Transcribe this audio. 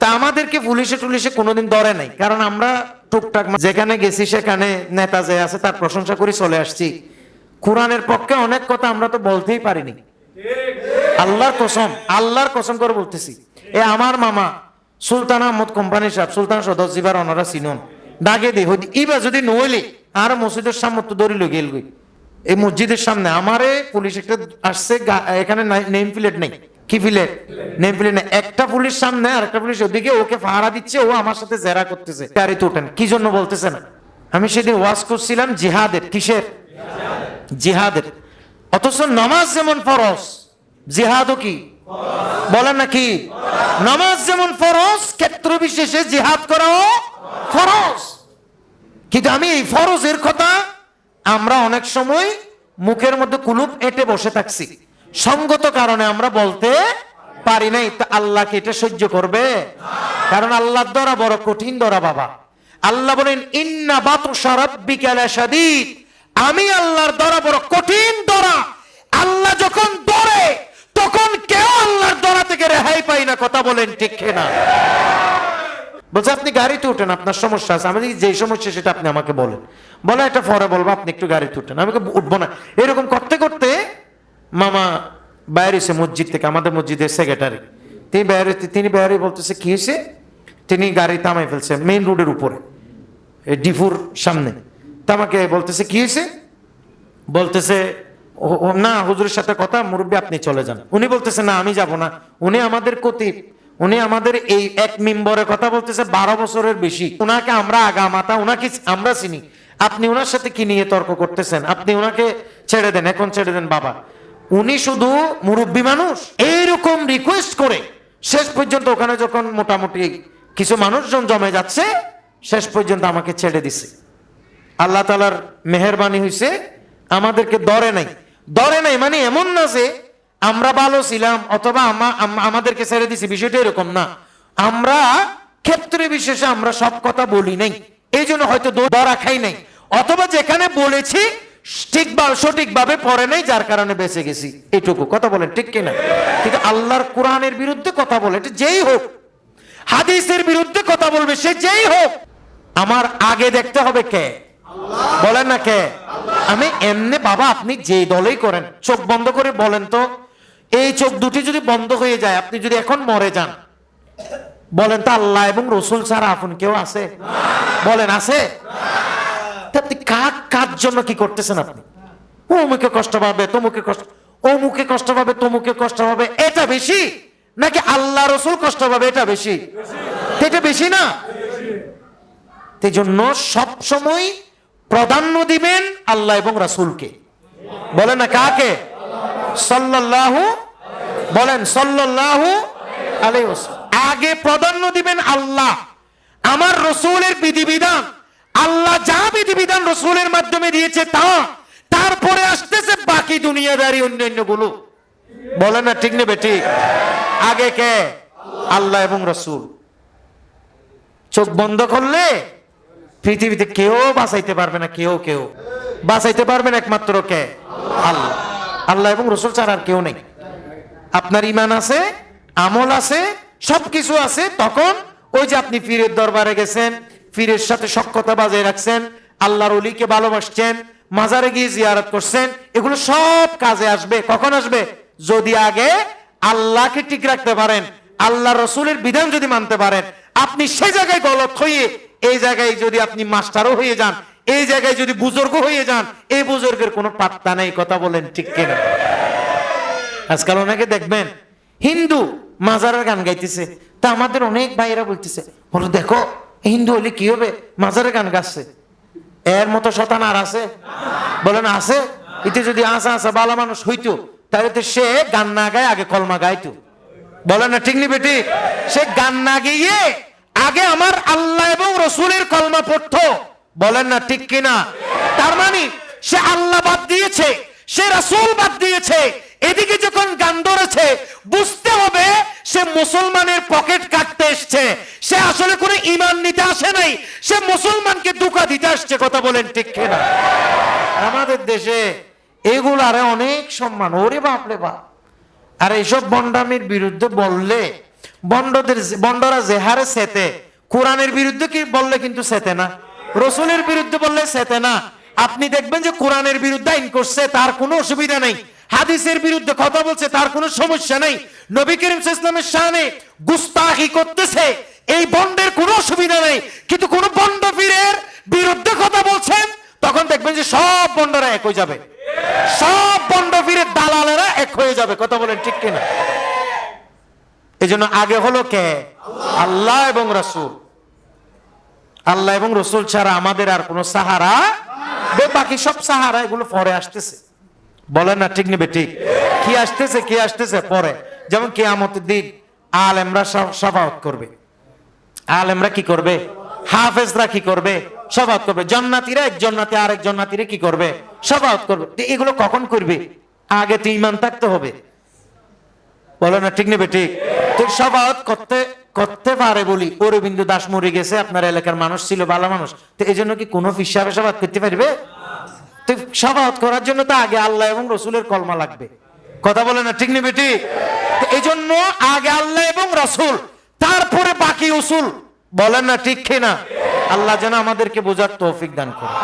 তা আমাদেরকে পুলিশে টুলিশে কোনোদিন ধরে নাই। কারণ আমরা টুকটাক যেখানে গেছি সেখানে নেতা যে আছে তার প্রশংসা করে, চলে আসছি। কোরআনের পক্ষে অনেক কথা আমরা তো বলতেই পারিনি। আল্লাহর কসম আল্লাহর কসম করে বলতেছি। এ আমার মামা সুলতান আহমদ কোম্পানি সাহেব, সুলতান সদর জিবার অনারা চিনুন। ডাকে দে, হইতে ইবা যদি নইলে আর মসজিদের সামনে তো দড়ি গেল গই এই মসজিদের সামনে আমারে পুলিশ একটা আসছে এখানে নেম প্লেট নেই। কি প্লেট নেম নেই একটা পুলিশ সামনে আর একটা পুলিশ ওদিকে, ওকে পাহারা দিচ্ছে, ও আমার সাথে জেরা করতেছে। গাড়িতে ওঠেন কি জন্য বলতেছে না আমি সেদিন ওয়াজ করছিলাম জিহাদের, কিসের? জিহাদের। অথচ নামাজ যেমন ফরজ, জিহাদও কি? বলেন না কি? নামাজ যেমন ফরজ, ক্ষেত্র বিশেষে জিহাদ করাও ফরজ। কিন্তু আমি এই ফরজের কথা আমরা অনেক সময় মুখের মধ্যে কুলুপ এঁটে বসে থাকছি। সঙ্গত কারণে আমরা বলতে পারি নাই। তা আল্লাহ কি এটা সহ্য করবে? কারণ আল্লাহর দ্বারা বড় কঠিন ধরা বাবা। আল্লাহ বলেন, ইন্না লাশাদীদ। আমি আল্লাহর দ্বারা বড় কঠিন ধরা আল্লাহ যখন ধরে তখন কেউ আল্লাহর ধরা থেকে রেহাই পাই না। কথা বলেন ঠিক না বলছে, আপনি গাড়িতে উঠেন, আপনার সমস্যা আছে। আমি যে সমস্যা, সেটা আপনি আমাকে বলেন। বলে, এটা পরে বলব, আপনি একটু গাড়িতে উঠেন। আমি উঠবো না। এরকম করতে করতে মামা বাইরে মসজিদ থেকে আমাদের মসজিদের সেক্রেটারি তিনি বাইরে তিনি বাইরে বলতেছে, কি হয়েছে? তিনি গাড়ি থামাই ফেলছে মেইন রোডের উপরে ডিফুর সামনে। তা আমাকে বলতেছে, কি হয়েছে? বলতেছে না, হুজুরের সাথে কথা, মুরব্বী, আপনি চলে যান। উনি বলতেছে, না, আমি যাব না। উনি আমাদের কতিব। উনি আমাদের এই এক মিম্বরে কথা বলতেছে, বারো বছরের বেশি। ওনাকে আমরা আগা মাতা ওনাকে আমরা চিনি। আপনি ওনার সাথে কি নিয়ে তর্ক করতেছেন? আপনি ওনাকে ছেড়ে দেন, এখন ছেড়ে দেন বাবা। উনি শুধু মুরব্বী মানুষ। এইরকম রিকোয়েস্ট করে শেষ পর্যন্ত ওখানে যখন মোটামুটি কিছু মানুষজন জমে যাচ্ছে, শেষ পর্যন্ত আমাকে ছেড়ে দিছে। আল্লাহ তালার মেহরবানি হয়েছে আমাদেরকে দরে নাই। দরে নাই মানে এমন না যে আমরা ভালো ছিলাম অথবা আম- আমাদেরকে ছেড়ে দিছি, বিষয়টা এরকম না। আমরা ক্ষেত্রে বিশেষে আমরা সব কথা বলি নাই। এই জন্য হয়তো দরা খাই নাই। অথবা যেখানে বলেছি ঠিক বা সঠিকভাবে পড়ে নাই, যার কারণে বেঁচে গেছি। এটুকু। কথা বলেন, ঠিক কিনা? কিন্তু আল্লাহর কোরআনের বিরুদ্ধে কথা বলে, এটা যেই হোক। হাদিসের বিরুদ্ধে কথা বলবে, সে যেই হোক। আমার আগে দেখতে হবে কে? বলেন না কে? আমি এমনি বাবা, আপনি যে দলেই করেন, চোখ বন্ধ করে বলেন তো। এই চোখ দুটি যদি বন্ধ হয়ে যায়, আপনি যদি এখন মরে যান, বলেন তো আল্লাহ এবং রসুল ছাড়া আপন কেউ আছে? বলেন, আছে? জন্য কি করতেছেন আপনি? মুখে কষ্ট পাবে, তমুকে কষ্ট মুখে কষ্ট পাবে, তমুকে কষ্ট পাবে, এটা বেশি? নাকি আল্লাহ রসুল কষ্ট পাবে, এটা বেশি? এটা বেশি না? সেই জন্য সব সময় প্রাধান্য দিবেন আল্লাহ এবং রাসুলকে। বলেন না কাকে? সাল্লাল্লাহু, বলেন আলাইহি ওয়াসাল্লাম। আগে প্রাধান্য দিবেন আল্লাহ। আমার রসুলের বিধিবিধান। আল্লাহ যা বিধিবিধান রসুলের মাধ্যমে দিয়েছে তা, তারপরে আসতেছে বাকি দুনিয়াদারি অন্যান্যগুলো বলেন না, ঠিক নেবে ঠিক? আগে কে? আল্লাহ এবং রসুল। চোখ বন্ধ করলে পৃথিবীতে কেউ বাঁচাইতে পারবে না, কেউ কেউ। বাঁচাইতে পারবেন একমাত্র কে? আল্লাহ। আল্লাহ এবং রসুল ছাড়া আর কেউ নেই। আপনার ইমান আছে, আমল আছে, সবকিছু আছে, তখন ওই যে আপনি পীরের দরবারে গেছেন পীরের সাথে সক্ষতা বজায় রাখছেন, আল্লাহর অলিকে ভালোবাসছেন, মাজারে গিয়ে জিয়ারত করছেন, এগুলো সব কাজে আসবে। কখন আসবে? যদি আগে আল্লাহকে ঠিক রাখতে পারেন আল্লাহ রসুলের বিধান যদি মানতে পারেন, আপনি সে জায়গায় গলত হয়ে, এই জায়গায় যদি আপনি মাস্টারও হয়ে যান, এই জায়গায় যদি বুজুর্গ হয়ে যান, এই বুজুর্গের কোনো পাত্তা নেই, কথা বলেন ঠিক কিনা? আজকাল অনেকে দেখবেন, হিন্দু মাজারের গান গাইতেছে, তা আমাদের অনেক ভাইয়েরা বলতেছে, বলো দেখো হিন্দু হলে কি হবে? মাজারের গান গাচ্ছে। এর মতো শতান আর আছে? বলেন, আছে? এতে যদি আসা আসা বালা মানুষ হইতো, তাহলে তো সে গান না গায়, আগে কলমা গাইতো। বলেন না, ঠিক নি বেটি সে গান না গিয়ে আগে আমার আল্লাহ এবং রসুলের কলমা পড়তো। বলেন না, ঠিক কিনা? তার মানে সে আল্লাহ বাদ দিয়েছে, সে রাসূল বাদ দিয়েছে এদিকে যখন গান ধরেছে, বুঝতে হবে সে মুসলমানের পকেট কাটতে এসছে। সে আসলে কোনো ইমান নিতে আসে নাই। সে মুসলমানকে দুকা দিতে আসছে, কথা বলেন ঠিক কিনা? আমাদের দেশে এগুলারে অনেক সম্মান। ওরে বাপ রে বাপ। আর এইসব বন্ডামির বিরুদ্ধে বললে বন্ডদের বন্ডরা যে হারে সেতে। কোরআনের বিরুদ্ধে কি বললে কিন্তু সেতে না? রসুলের বিরুদ্ধে বললে সেতে না। আপনি দেখবেন যে কোরআনের বিরুদ্ধে আইন করছে, তার কোনো অসুবিধা নেই। হাদিসের বিরুদ্ধে কথা বলছে, তার কোনো সমস্যা নাই। নবী করিম ইসলামের শানে গুস্তাখি করতেছে। এই বন্ডের কোনো অসুবিধা নাই। কিন্তু কোন বন্ড পীরের বিরুদ্ধে কথা বলছেন, তখন দেখবেন যে সব বন্ডরা এক হয়ে যাবে। সব বন্ড পীরের দালালেরা এক হয়ে যাবে। কথা বলেন ঠিক কিনা? এই জন্য আগে হলো কে? আল্লাহ এবং রসুল। আল্লাহ এবং রসুল ছাড়া আমাদের আর কোনো সাহারা বাকি সব সাহারা এগুলো পরে আসতেছে। বলেন না, ঠিক নেবে, ঠিক। কি আসতেছে কি আসতেছে? পরে। যেমন কেয়ামতের দিন আলেমরা সফাওত করবে। আলেমরা কি করবে? হাফেজরা কি করবে? সফাওত করবে। জান্নাতীরা এক জান্নাতি আরেক জান্নাতীরে কি করবে? সফাওত করবে। এগুলো কখন করবে? আগে তো ইমান থাকতে হবে। বলো না, ঠিক নেবে, ঠিক। তো সবাত করতে করতে পারে বলি, অরবিন্দ দাস মরে গেছে, আপনার এলাকার মানুষ ছিল, ভালো মানুষ। তো এই জন্য কি কোনো ফিসাবে সবাত করতে পারবে? তো সবাত করার জন্য তো আগে আল্লাহ এবং রসুলের কলমা লাগবে। কথা বলে না, ঠিক নেই বেটি? এই জন্য আগে আল্লাহ এবং রসুল, তারপরে বাকি উসুল। বলেন না, ঠিক না? আল্লাহ যেন আমাদেরকে বোঝার তৌফিক দান করে